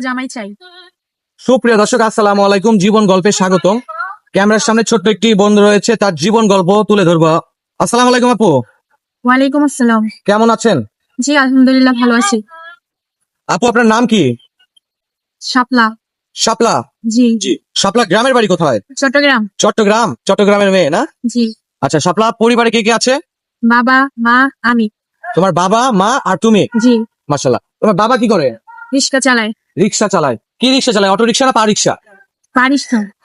জামাই চাই। সুপ্রিয় দর্শক আসসালামু আলাইকুম। জীবন গল্পে স্বাগতম। ক্যামেরার সামনে ছোট্ট একটি বন্ধু রয়েছে তার জীবন গল্প তুলে ধরবো। আসসালামু আলাইকুম আপু। ওয়ালাইকুম আসসালাম। কেমন আছেন? জি আলহামদুলিল্লাহ ভালো আছি। আপু আপনার নাম কি? শাপলা। শাপলা? জি। জি। শাপলা গ্রামের বাড়ি কোথায়? চট্টগ্রাম। চট্টগ্রাম চট্টগ্রামের মেয়ে না? জি। আচ্ছা শাপলা পরিবারে কে কে আছে? বাবা মা আমি। তোমার বাবা মা আর তুমি? জি। মাশাল্লাহ তোমার বাবা কি করে? রিক্সা চালাই রিক্সা চালায়। কি রিক্সা চালায়? অটো রিক্সা না পা রিক্সা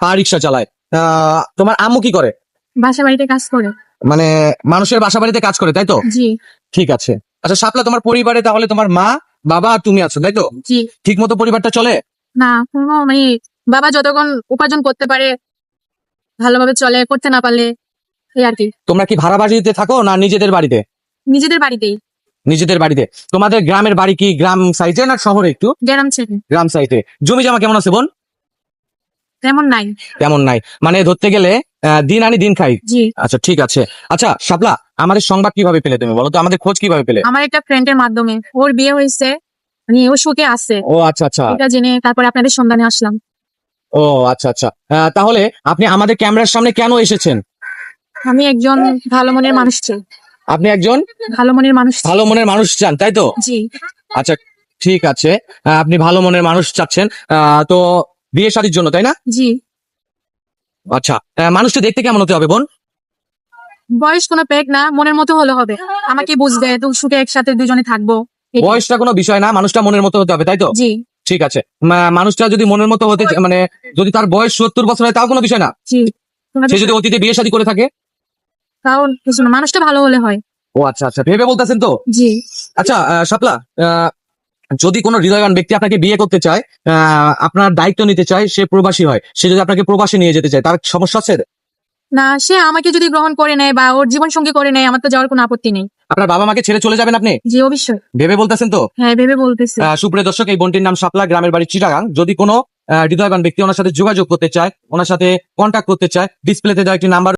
পা রিক্সা চালায় তোমার আম্মু কি করে? বাসা বাড়িতে কাজ করে। মানে মানুষের বাসা বাড়িতে কাজ করে তাই তো? জি। ঠিক আছে। আচ্ছা শাপলা তোমার পরিবারে তাহলে তোমার মা বাবা আর তুমি আছো তাই তো? জি। ঠিক মতো পরিবারটা চলে? না কোনো মানে বাবা যতক্ষণ উপার্জন করতে পারে ভালোভাবে চলে করতে না পারলে এই আর কি। তোমরা কি ভাড়া বাড়িতে থাকো না নিজেদের বাড়িতে? নিজেদের বাড়িতেই। নিজেদের বাড়িতে। তোমাদের গ্রামের বাড়ি কি গ্রাম সাইজে না শহরে একটু? গ্রাম ছেড়ে গ্রাম সাইজে জমি জমা কেমন আছে বোন? তেমন নাই। তেমন নাই। মানে ধরতে গেলে আহ, দিন আনি দিন খাই। জি। আচ্ছা ঠিক আছে। আচ্ছা শাপলা আমাদের সংবাদ কীভাবে পেলে তুমি? বলো তো আমাদের খোঁজ কীভাবে পেলে? আমার একটা ফ্রেন্ডের মাধ্যমে। ওর বিয়ে হয়েছে মানে ও সুখে আছে। ও আচ্ছা আচ্ছা। এটা জেনে তারপরে আপনাদের সন্ধানে আসলাম। ও আচ্ছা আচ্ছা। আহ, তাহলে আপনি আমাদের ক্যামেরার সামনে কেন এসেছেন? আমি একজন ভালো মনের মানুষ চাই। আপনি একজন ভালো মনের মানুষ ভালো মনের মানুষ চান তাই তো? জি। আচ্ছা ঠিক আছে। আপনি ভালো মনের মানুষ চাচ্ছেন। তো বিয়ে শাদীর জন্য তাই না? জি। আচ্ছা মানুষটা দেখতে কেমন হতে হবে বোন? বয়স কোনো পেক না মনের মতো হলে হবে। আমাকে বুঝবে তো সুখে একসাথে দুজনে থাকব। বয়সটা কোনো বিষয় না মানুষটা মনের মতো হতে হবে তাই তো? জি। ঠিক আছে। মানুষটা যদি মনের মতো হতে মানে যদি তার বয়স সত্তর বছর হয় তাও কোনো বিষয় না? জি। সে যদি অতীতে বিয়ে শাদী করে থাকে? তাও কিছু না মানুষটা ভালো হলে হয়। ও আচ্ছা আচ্ছা ভেবে বলতেছেন তো? জি। আচ্ছা আহ, শাপলা আহ, যদি কোনো হৃদয়বান ব্যক্তি আপনাকে বিয়ে করতে চায় আহ, আপনার দায়িত্ব নিতে চায় সে প্রবাসী হয় সে যদি আপনাকে প্রবাসী নিয়ে যেতে চায় তার সমস্যা আছে? না সে আমাকে যদি গ্রহণ করে নেয় বা ওর জীবন সঙ্গী করে নেয় আমার তো যাওয়ার কোনো আপত্তি নেই। আপনার বাবা মাকে ছেড়ে চলে যাবেন আপনি? জি অবশ্যই। ভেবে বলতেছেন তো? হ্যাঁ ভেবে বলতেছি। আহ, সুপ্রিয় দর্শক এই বোনটির নাম শাপলা গ্রামের বাড়ি চিটাগাং। যদি কোনো আহ, হৃদয়বান ব্যক্তি ওনার সাথে যোগাযোগ করতে চায় ওনার সাথে কন্ট্যাক্ট করতে চায় ডিসপ্লেতে দেওয়া একটি নাম্বার